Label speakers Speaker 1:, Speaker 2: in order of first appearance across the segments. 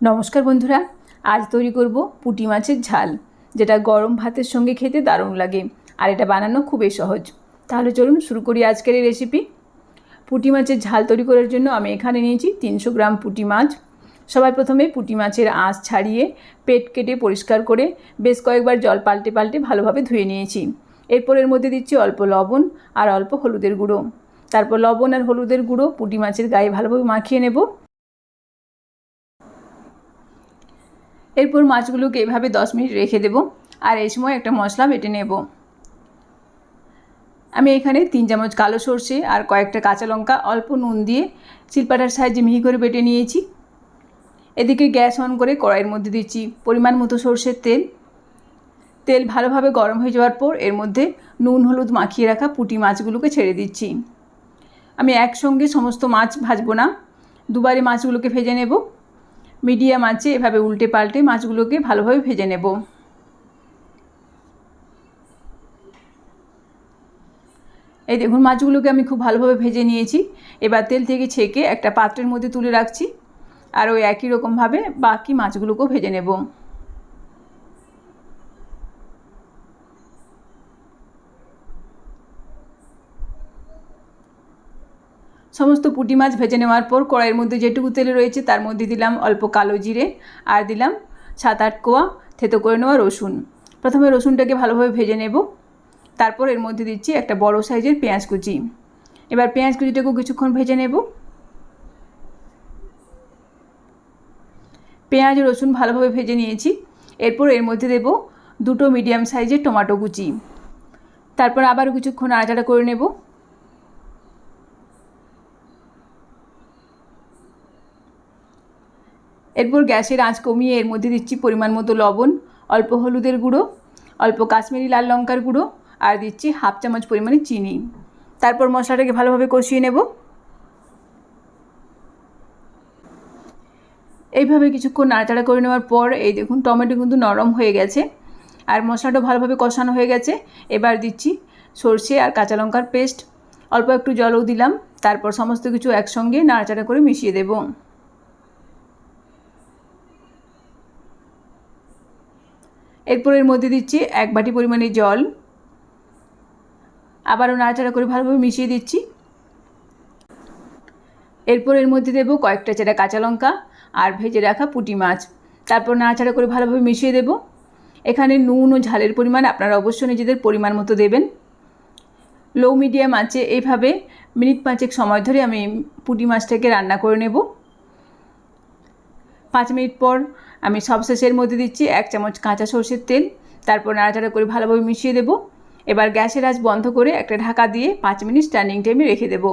Speaker 1: নমস্কার বন্ধুরা, আজ তৈরি করব পুঁটি মাছের ঝাল, যেটা গরম ভাতের সঙ্গে খেতে দারুণ লাগে, আর এটা বানানো খুবই সহজ। তাহলে চলুন শুরু করি আজকের এই রেসিপি পুঁটি মাছের ঝাল তৈরি করার জন্য আমি এখানে নিয়েছি তিনশো গ্রাম পুঁটি মাছ। সবাই প্রথমে পুঁটি মাছের আঁশ ছাড়িয়ে পেট কেটে পরিষ্কার করে বেশ কয়েকবার জল পাল্টে পাল্টে ভালোভাবে ধুয়ে নিয়েছি। এরপর এর মধ্যে দিচ্ছি অল্প লবণ আর অল্প হলুদের গুঁড়ো। তারপর লবণ আর হলুদের গুঁড়ো পুঁটি মাছের গায়ে ভালোভাবে মাখিয়ে নেব। এরপর মাছগুলোকে এভাবে দশ মিনিট রেখে দেব। আর এই সময় একটা মশলা বেটে নেব। আমি এখানে তিন চামচ কালো সর্ষে আর কয়েকটা কাঁচা লঙ্কা অল্প নুন দিয়ে শিলপাটার সাহায্যে মিহি করে বেটে নিয়েছি। এদিকে গ্যাস অন করে কড়াইয়ের মধ্যে দিচ্ছি পরিমাণ মতো সর্ষের তেল। তেল ভালোভাবে গরম হয়ে যাওয়ার পর এর মধ্যে নুন, হলুদ মাখিয়ে রাখা পুঁটি মাছগুলোকে ছেড়ে দিচ্ছি। আমি একসঙ্গে সমস্ত মাছ ভাজবো না। দুবারে মাছগুলোকে ভেজে নেব। মিডিয়াম আছে, এভাবে উল্টে পাল্টে মাছগুলোকে ভালোভাবে ভেজে নেব। এই দেখুন, মাছগুলোকে আমি খুব ভালোভাবে ভেজে নিয়েছি। এবার তেল থেকে ছেঁকে একটা পাত্রের মধ্যে তুলে রাখছি। আর ওই একই রকমভাবে বাকি মাছগুলোকেও ভেজে নেব। সমস্ত পুঁটি মাছ ভেজে নেওয়ার পর কড়াইয়ের মধ্যে যেটুকু তেল রয়েছে তার মধ্যে দিলাম অল্প কালো জিরে আর দিলাম সাত আট কোয়া থেতো করে নেওয়া রসুন। প্রথমে রসুনটাকে ভালোভাবে ভেজে নেব। তারপর এর মধ্যে দিচ্ছি একটা বড় সাইজের পেঁয়াজ কুচি। এবার পেঁয়াজ কুচিটাকেও কিছুক্ষণ ভেজে নেব। পেঁয়াজ, রসুন ভালোভাবে ভেজে নিয়েছি। এরপর এর মধ্যে দেব দুটো মিডিয়াম সাইজের টমেটো কুচি। তারপর আবার কিছুক্ষণ আড়াচাড়া করে নেব। এরপর গ্যাসের আঁচ কমিয়ে এর মধ্যে দিচ্ছি পরিমাণ মতো লবণ, অল্প হলুদের গুঁড়ো, অল্প কাশ্মীরি লাল লঙ্কার গুঁড়ো আর দিচ্ছি হাফ চামচ পরিমাণে চিনি। তারপর মশলাটাকে ভালোভাবে কষিয়ে নেব। এইভাবে কিছুক্ষণ নাড়াচাড়া করে নেওয়ার পর এই দেখুন টমেটো কিন্তু নরম হয়ে গেছে আর মশলাটা ভালোভাবে কষানো হয়ে গেছে। এবার দিচ্ছি সর্ষে আর কাঁচা লঙ্কার পেস্ট। অল্প একটু জলও দিলাম, তারপর সমস্ত কিছু একসঙ্গে নাড়াচাড়া করে মিশিয়ে দেবো। এরপর এর মধ্যে দিচ্ছি এক বাটি পরিমাণে জল। আবারও নাড়াচাড়া করে ভালোভাবে মিশিয়ে দিচ্ছি। এরপর এর মধ্যে দেবো কয়েকটা চেরা কাঁচা লঙ্কা আর ভেজে রাখা পুঁটি মাছ। তারপর নাড়াচাড়া করে ভালোভাবে মিশিয়ে দেব। এখানে নুন ও ঝালের পরিমাণ আপনারা অবশ্যই নিজেদের পরিমাণ মতো দেবেন। লো মিডিয়াম আছে এইভাবে মিনিট পাঁচেক সময় ধরে আমি পুঁটি মাছটাকে রান্না করে নেব। পাঁচ মিনিট পর আমি সবশেষের মধ্যে দিচ্ছি এক চামচ কাঁচা সর্ষের তেল, তারপর নাড়াচাড়া করে ভালোভাবে মিশিয়ে দেবো। এবার গ্যাসের আজ বন্ধ করে একটা ঢাকা দিয়ে পাঁচ মিনিট স্ট্যান্ডিং টাইমে রেখে দেবো।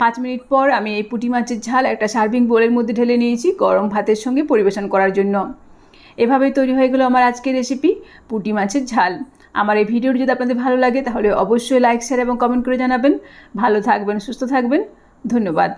Speaker 1: পাঁচ মিনিট পর আমি এই পুঁটি মাছের ঝাল একটা সার্ভিং বোলের মধ্যে ঢেলে নিয়েছি গরম ভাতের সঙ্গে পরিবেশন করার জন্য। এভাবেই তৈরি হয়ে গেলো আমার আজকের রেসিপি পুঁটি মাছের ঝাল। আমার এই ভিডিওটি যদি আপনাদের ভালো লাগে তাহলে অবশ্যই লাইক শেয়ার এবং কমেন্ট করে জানাবেন। ভালো থাকবেন, সুস্থ থাকবেন। ধন্যবাদ।